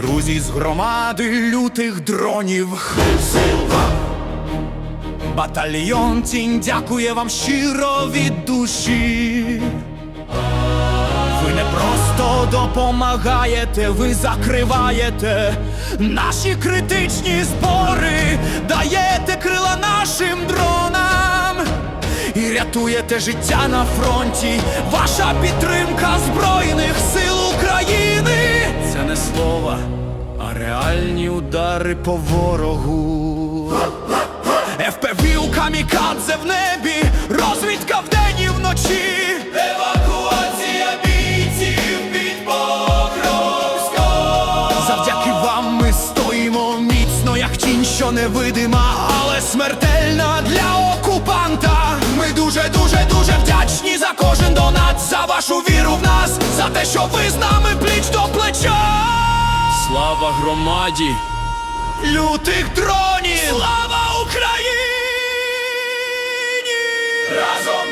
друзі з громади лютих дронів. Сил вам! Батальйон тінь дякує вам щиро від душі. Ви не просто допомагаєте, ви закриваєте наші критичні збори, даєте крила нашим дронам і рятуєте життя на фронті. Ваша підтримка Збройних слова, а реальні удари по ворогу. ФПВ у камікадзе в небі, розвідка вдень і вночі. Евакуація бійців під Покровськом. Завдяки вам ми стоїмо міцно, як тінь, що невидима, але смертельна для окупанта. Ми дуже, дуже, дуже вдячні за кожен донат, за вашу віру в нас, за те, що ви з нами пліч до плеча. Слава громаді, лютих дронів! Слава Україні! Разом!